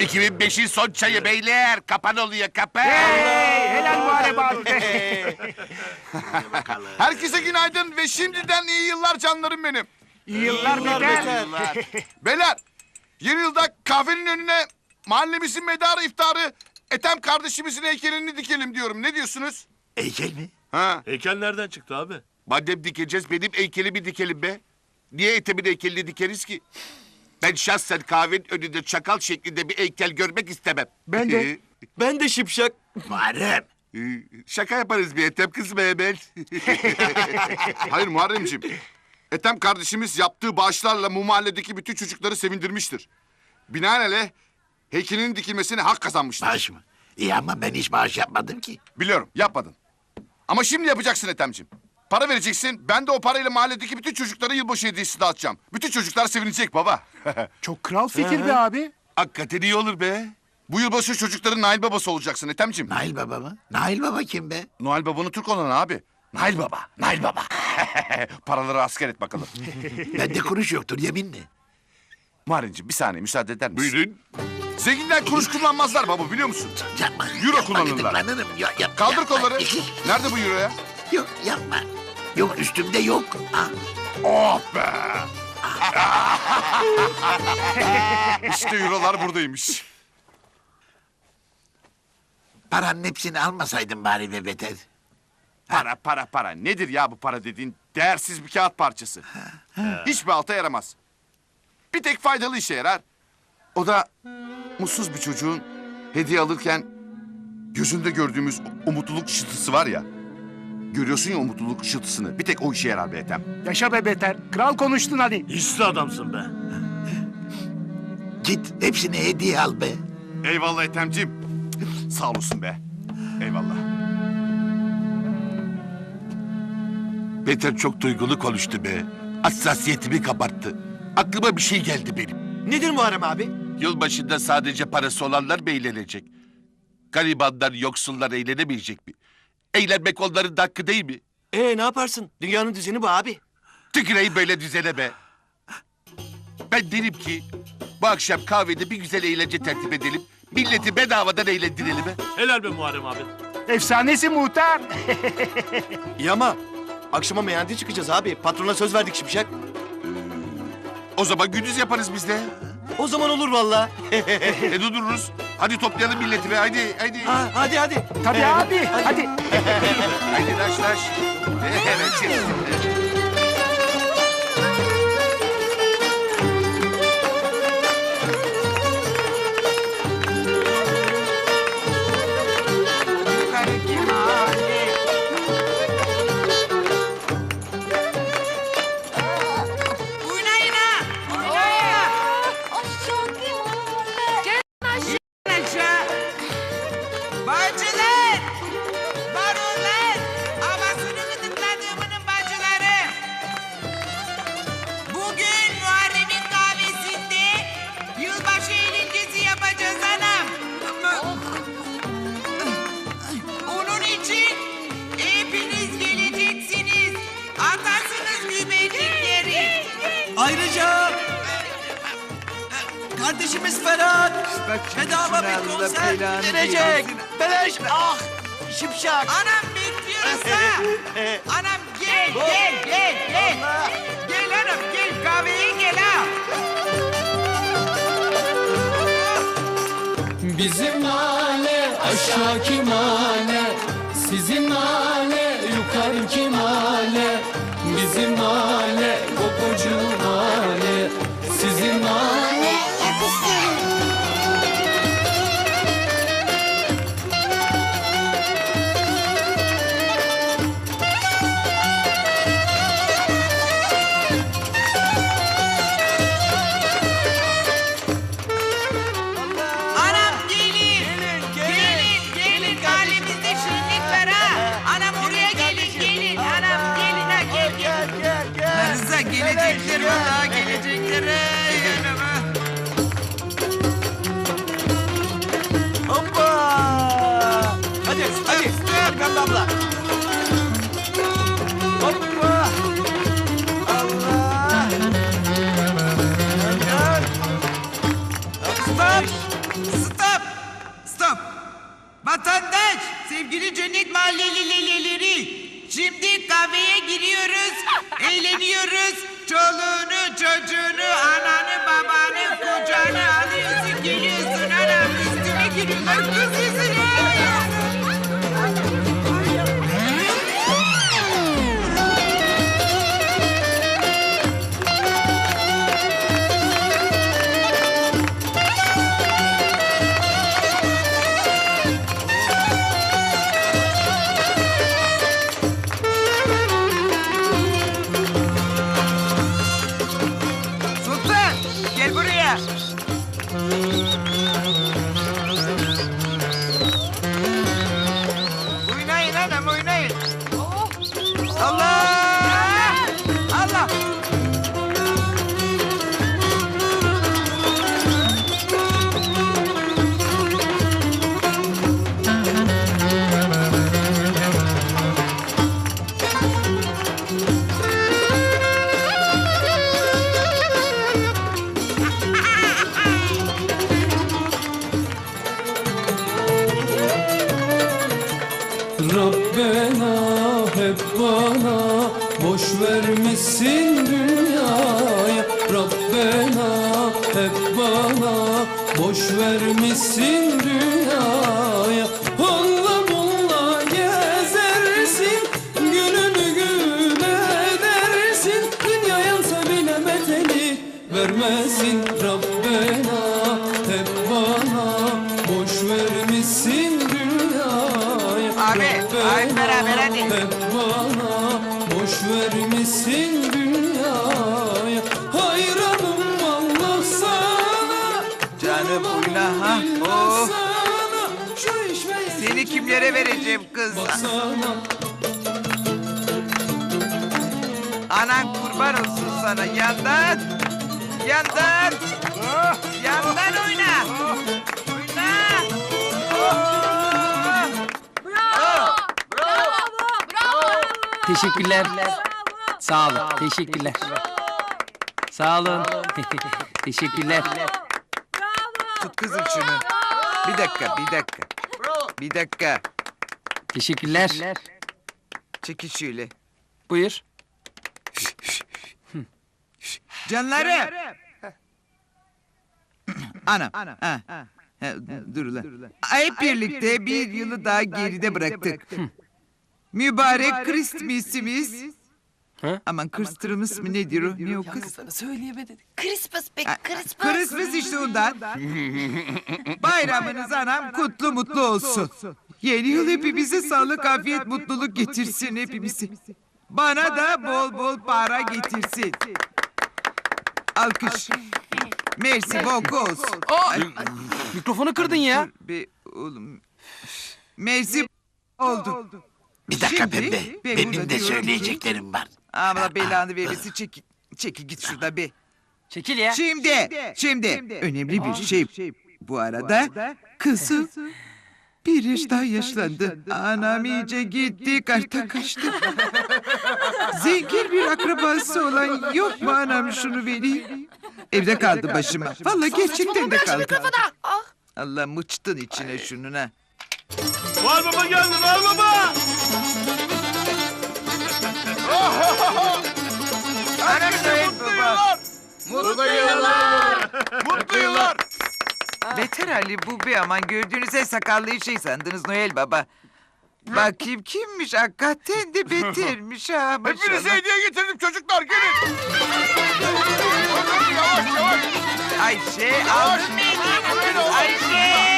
2005'in son çayı beyler. Kapan oluyor kapan. Hey, helal Muharrem abi. Herkese günaydın ve şimdiden iyi yıllar canlarım benim. İyi yıllar beter. Beyler, yeni yılda kahvenin önüne mahallemizin medarı iftarı Ethem kardeşimizin heykelini dikelim diyorum. Ne diyorsunuz? Heykel mi? Ha, Heykel nereden çıktı abi? Madem dikeceğiz benim heykelimi dikelim be. Niye Ethem'in heykelini dikeriz ki? Ben şahsen kahvenin önünde çakal şeklinde bir heykel görmek istemem. Ben de. Ben de şipşak. Muharrem. Şaka yaparız bir Ethem kızma hemen. hayır Muharremciğim. Ethem kardeşimiz yaptığı bağışlarla bu mahalledeki bütün çocukları sevindirmiştir. Binaenaleyh heykelinin dikilmesine hak kazanmıştır. Bağış mı? İyi ama ben hiç bağış yapmadım ki. Biliyorum, yapmadın. Ama şimdi yapacaksın Ethem'ciğim. Para vereceksin, ben de o parayla mahalledeki bütün çocuklara yılbaşı hediyesi dağıtacağım. Bütün çocuklar sevinecek baba. Çok kral fikir be abi. Hakikaten iyi olur be. Bu yılbaşı çocukların Nail babası olacaksın Ethem'ciğim. Nail Baba mı? Nail Baba kim be? Noel babanın Türk olanı abi. Nail baba, Nail baba. Paraları asker et bakalım. Bende kuruş yoktur yeminle. Muharremciğim bir saniye müsaade eder misin? Buyurun. Zenginler kuruş kullanmazlar baba biliyor musun? Yapma. Euro yapma, kullanırlar. gıdıklanırım. Ya, yap, Kaldır yapma. kolları. Nerede bu euro ya? Yok yapma. Yok üstümde yok. Ah, Oh be! işte eurolar buradaymış. paranın hepsini almasaydın bari be beter. Para para para. Nedir ya bu para dediğin? Değersiz bir kağıt parçası. Hiçbir alta yaramaz. Bir tek faydalı işe yarar. O da mutsuz bir çocuğun hediye alırken gözünde gördüğümüz o mutluluk ışıltısı var ya. Görüyorsun ya o mutluluk ışıltısını. Bir tek o işe yarar be Ethem. Yaşa be beter. Kral konuştun hadi. Hisli adamsın be. Git hepsini hediye al be. Eyvallah Ethem'ciğim. Sağ olasın be. Eyvallah. Beter çok duygulu konuştu be. Hassasiyetimi kabarttı. Aklıma bir şey geldi benim. Nedir Muharrem abi? Yılbaşında sadece parası olanlar mı eğlenecek? Garibanlar, yoksullar eğlenemeyecek mi? Eğlenmek onların da hakkı değil mi? Ee ne yaparsın? Dünyanın düzeni bu abi. Tüküreyim böyle düzene be. Ben derim ki bu akşam kahvede bir güzel eğlence tertip edelim. Milleti bedavadan eğlendirelim be. Helal be Muharrem abi. Efsanesi muhtar. İyi ama akşama meyhanede çıkacağız abi. Patrona söz verdik Şipşak. O zaman gündüz yaparız biz de. O zaman olur valla. e dururuz. Hadi toplayalım milleti be. Haydi, haydi. Ha, hadi hadi. Tabii abi. Hadi. Haydi taş taş. Evet, kardeşimiz Ferhat bedava bir konser verecek. Beleş. Ah Şipşak. Anam bekliyoruz ha. Anam gel gel gel gel. Gel anam gel kahveye gel ha. Bizim mahalle aşağıki mahalle Sizin mahalle yukarıki mahalle Bizim mahalle Hadi, hadi Gamze abla. Allah. Stop. Stop. Stop. Vatandaş, sevgili Cennet Mahallelileri. Şimdi kahveye giriyoruz, eğleniyoruz. Çoluğunu çocuğu bana boş vermişsin dünyaya. Rabbena hep bana boş vermişsin dünyaya boş vermişsin dünyaya Hayranım Allah sana Canım oyna ha. Oh. Seni kimlere vereceğim kız? Anan kurban olsun sana. Yandan. Yandan Teşekkürler. Sağ olun. Teşekkürler. Sağ olun. Teşekkürler. Tut kızım şunu. Bir dakika, bir dakika. Bir dakika. Teşekkürler. Çekil şöyle. Buyur. Canları. Anam. Ha. Ha, Dur lan. Hep birlikte bir yılı daha geride bıraktık. Mübarek Christmas'imiz. Ha? Aman Christmas mı nedir o? Ne o kız? Christmas be Christmas. Christmas işte ondan. Bayramınız anam kutlu mutlu olsun. Yeni yıl hepimize sağlık, afiyet, mutluluk getirsin hepimize. Bana da bol bol para getirsin. Alkış. Mersi boku olsun. Aa, mikrofonu kırdın ya. Be oğlum. Mersi oldu. Bir dakika Şimdi pembe. ben Benim de diyorum söyleyeceklerim var. Allah belanı vermesin çekil. Çekil git şurada be. Çekil ya. Şimdi, şimdi önemli bir şey. Bu arada kızım bir yaş daha yaşlandı. Anam iyice gitti, karta kaçtı. Zengin bir akrabası olan yok mu anam şunu vereyim? Evde kaldı başıma. Vallahi gerçekten de kaldı. Allah mıçtın içine şunun ha. Var baba geldi var baba. Anam Noel baba. Mutlu yıllar. Mutlu yıllar. Beter Ali bu bir aman gördüğünüz en sakallı şey sandınız Noel baba. Bakayım kimmiş hakikaten de betermiş ha Hepinize maşallah. hediye getirdim çocuklar gelin. yavaş yavaş. Ayşe aldın! Ayşe!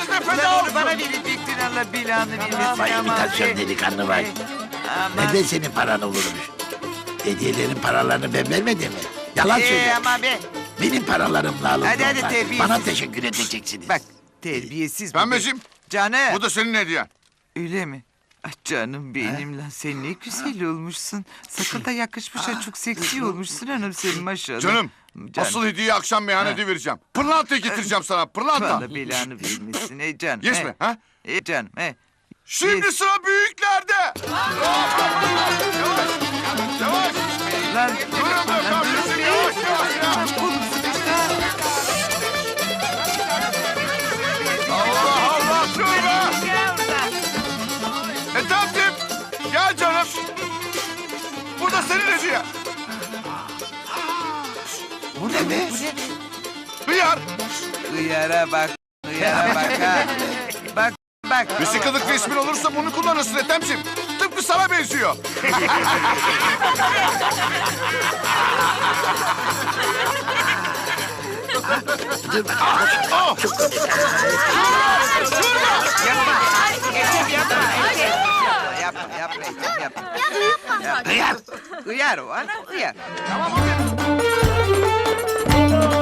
Size feda olsun. bana verecektin Allah belanı. Vay imitasyon be. delikanlı vay. Aman. Neden senin paran olurmuş? Hediyelerin paralarını ben vermedim mi? Yalan Ee, söyle. ama be. Benim paralarımla alındı Hadi, hadi, onlar. terbiyesiz. Bana teşekkür edeceksiniz. Bak terbiyesiz bu. be. Pembeciğim Canım. bu da senin hediyen. Öyle mi? Ah canım benim lan sen ne güzel olmuşsun. Sakal da yakışmış ha çok seksi olmuşsun hanım senin maşallah. Canım. Asıl hediyeyi akşam meyhanede vereceğim. Pırlanta getireceğim sana pırlanta. Vallahi belanı vermesin ey canım. Yes mi? Ha? E canım he. Şimdi sıra büyüklerde. Yavaş. Yavaş. Lan Durun da kardeşim yavaş yavaş ya. Allah Allah dur be. E. Gel canım. Burada senin hediye. Bu ne be? Hıyar. hıyara bak. Hıyara bak ha. Bak bak. Bir sıkılık resmin olursa bunu kullanırsın Ethem'ciğim. Tıpkı sana benziyor. oh! Yapma yapma yapma. Yapma yapma. Hıyar. Hıyar o ana hıyar. Tamam hadi.